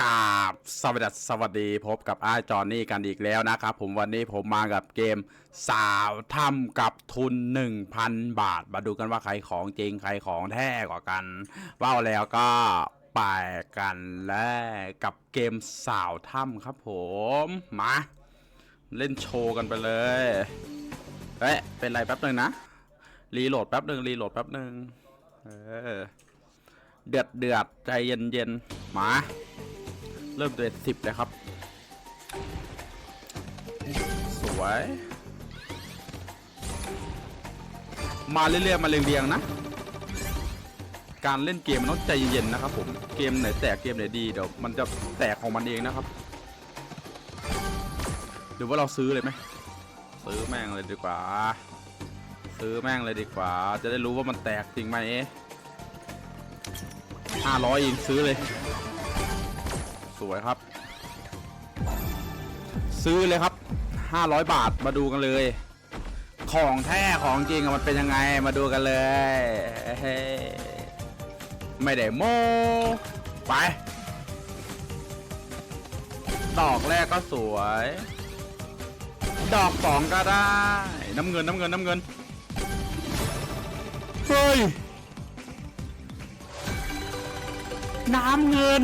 กาบสวัสดีสวัสดีพบกับอ้าจอนนี่กันอีกแล้วนะครับผมวันนี้ผมมากับเกมสาวถ้ำกับทุน 1,000 บาท มาดูกันว่าใครของจริงใครของแท้กว่ากันว่าแล้วก็ไปกันแล้วกับเกมสาวถ้ำครับผมมาเล่นโชว์กันไปเลยเอ๊ะเป็นไรแป๊บหนึ่งนะรีโหลดแป๊บหนึ่งรีโหลดแป๊บหนึ่งเออเดือดเดือดใจเย็นเย็นมา เริ่มเดือดสิบเลยครับ สวย มาเรื่อยๆมาเรียงๆนะ การเล่นเกมมันต้องใจเย็นๆนะครับผมเกมไหนแตกเกมไหนดีเดี๋ยวมันจะแตกของมันเองนะครับหรือว่าเราซื้อเลยไหมซื้อแม่งเลยดีกว่า ซื้อแม่งเลยดีกว่า จะได้รู้ว่ามันแตกจริงไหมห้าร้อยเองซื้อเลย สวยครับ ซื้อเลยครับ 500 บาทมาดูกันเลย ของแท้ของจริงมันเป็นยังไงมาดูกันเลย ไม่ได้โมไปดอกแรกก็สวย ดอกสองก็ได้ น้ำเงินน้ำเงินน้ำเงิน เฮ้ย น้ำเงิน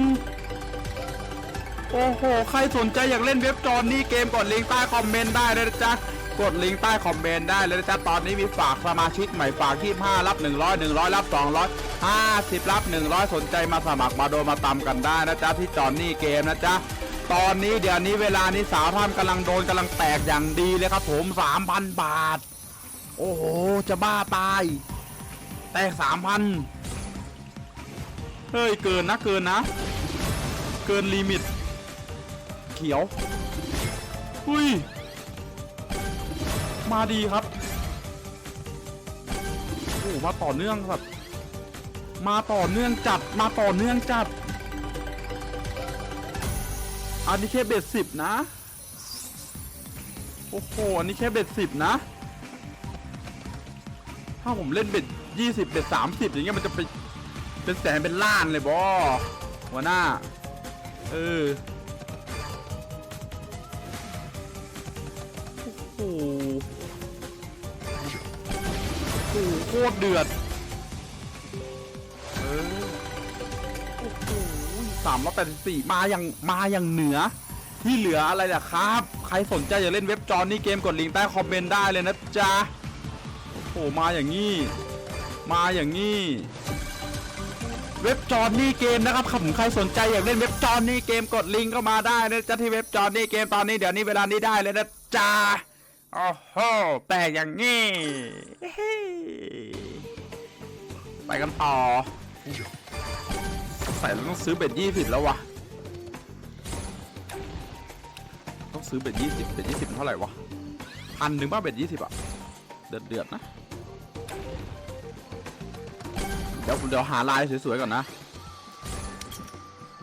โอ้โห ใครสนใจอยากเล่นเว็บจอนนี่เกมกดลิงก์ใต้คอมเมนต์ได้เลยนะจ๊ะ กดลิงก์ใต้คอมเมนต์ได้เลยนะจ๊ะ ตอนนี้มีฝากสมาชิกใหม่ฝากที่5รับ 100 100 รับ200 50 รับ 100 สนใจมาสมัครมาโดนมาตามกันได้นะจ๊ะที่จอนนี่เกมนะจ๊ะตอนนี้เดี๋ยวนี้เวลานี้สาวท่ามกำลังโดนกำลังแตกอย่างดีเลยครับผม 3,000 บาท โอ้โห จะบ้าตาย แตก 3,000 เฮ้ย เกินนะเกินนะ เกินลิมิต ขียวอุ้ย มาดีครับโอ้โหมาต่อเนื่องครับ มาต่อเนื่องจัด มาต่อเนื่องจัด อันนี้แค่เบ็ดสิบนะ โอ้โห อันนี้แค่เบ็ดสิบนะ ถ้าผมเล่นเบ็ดยี่สิบเบ็ดสามสิบอย่างเงี้ยมันจะเป็นเป็นแสนเป็นล้านเลยบอหัวหน้า เออ คตรเดือด เออ โอ้โหสามร้อยแปดสิบสี่มาอย่างมาอย่างเหนือ ที่เหลืออะไรล่ะครับ ใครสนใจอยากเล่นเว็บจอนนี่เกมกดลิงก์ใต้คอมเมนต์ได้เลยนะจ๊ะ โอ้โห มาอย่างงี้ มาอย่างงี้เว็บจอนนี่เกมนะครับผมใครสนใจอยากเล่นเว็บจอนนี่เกมกดลิงก์เข้ามาได้นะจ๊ะที่เว็บจอนนี่เกมตอนนี้เดี๋ยวนี้เวลานี้ได้เลยนะจ๊ะ โอ้โหแตกอย่างงี้เฮ้ยไปกันต่อใส่แล้วต้องซื้อเบ็ดยี่สิบแล้ววะต้องซื้อเบ็ดยี่สิบเบ็ดยี่สิบเท่าไหร่วะพันหนึ่งป่ะเบ็ดยี่สิบอะเดือดเดือดๆนะเดี๋ยวเดี๋ยวหาลายสวยๆก่อนนะ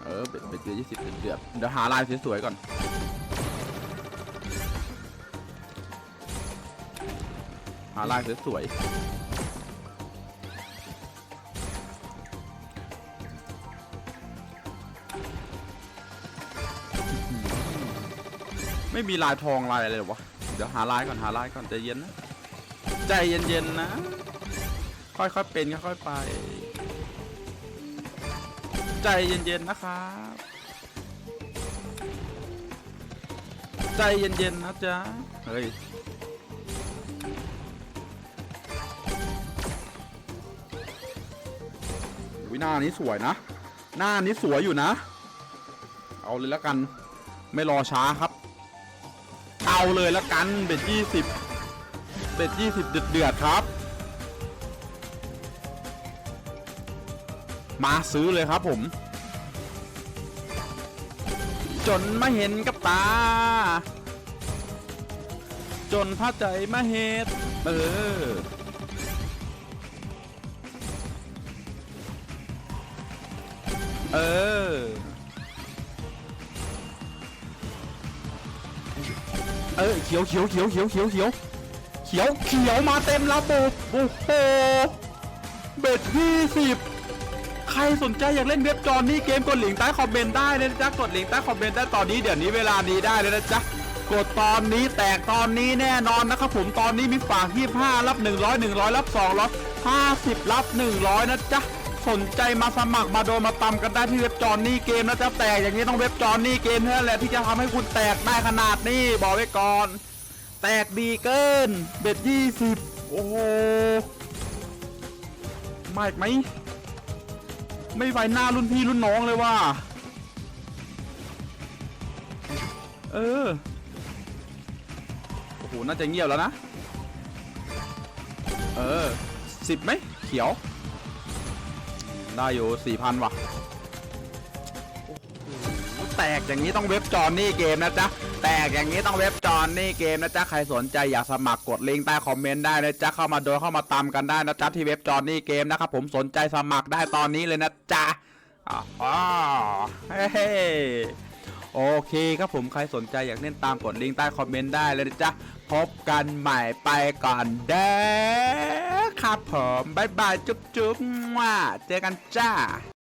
เออเบ็ดเบ็ดยี่สิบเดือดเดือดๆเดี๋ยวหาลายสวยๆก่อนาลายสวยๆไม่มีลายทองลายอะไรเลยวะ เดี๋ยวหาลายก่อนหาลายก่อนใจเย็นนะ ใจเย็นๆนะ ค่อยๆเป็นค่อยๆไป ใจเย็นๆนะครับ ใจเย็นๆนะจ๊ะ เฮ้ย วิหน้านี้สวยนะ หน้านี้สวยอยู่นะ เอาเลยแล้วกัน ไม่รอช้าครับ เอาเลยแล้วกัน เบ็ดยี่สิบเบ็ดยี่สิบเดือดเดือดครับ มาซื้อเลยครับผม จนมาเห็นกับตา จนพระใจมาเหตุเออ เออ เออเขียวเขียวเขียวเขียวเขียวเขียวเขียวเขียวมาเต็มระบบโอ้โหเบ็ดยี่สิบใครสนใจอยากเล่นเว็บจอนี่เกมกดลิงก์ใต้คอมเมนต์ได้เลยนะจ๊ะกดลิงก์ใต้คอมเมนต์ได้ตอนนี้เดี๋ยวนี้เวลานี้ได้เลยนะจ๊ะกดตอนนี้แตกตอนนี้แน่นอนนะครับผมตอนนี้มีฝาก25รับ 100 100รับ200 50รับ100นะจ๊ะ สนใจมาสมัครมาโดนมาตำกันได้ที่เว็บจอนนี่เกมนะจ๊ะแตกอย่างนี้ต้องเว็บจอนนี่เกมเท่านั้นแหละที่จะทำให้คุณแตกได้ขนาดนี้บอกไว้ก่อน แตกดีเกินเบ็ดยี่สิบโอ้โหมากไหมไม่ไหวหน้ารุ่นพี่รุ่นน้องเลยว่า เออโอ้โหน่าจะเงียบแล้วนะ เออสิบไหมเขียว ได้อยู่สี่พันว่ะแตกอย่างนี้ต้องเว็บจอนนี่เกมนะจ๊ะ แตกอย่างนี้ต้องเว็บจอนนี่เกมนะจ๊ะ ใครสนใจอยากสมัครกดลิงก์ใต้คอมเมนต์ได้นะจ๊ะ เข้ามาโดยเข้ามาตามกันได้นะจ๊ะ ที่เว็บจอนนี่เกมนะครับผมสนใจสมัครได้ตอนนี้เลยนะจ๊ะอ๋อเฮ้ โอเคครับผมใครสนใจอยากเล่นตามกดลิงก์ใต้คอมเมนต์ได้เลยจ้ะพบกันใหม่ไปก่อนเด้อครับผมบายบายจุ๊บจุ๊บว่าเจอกันจ้า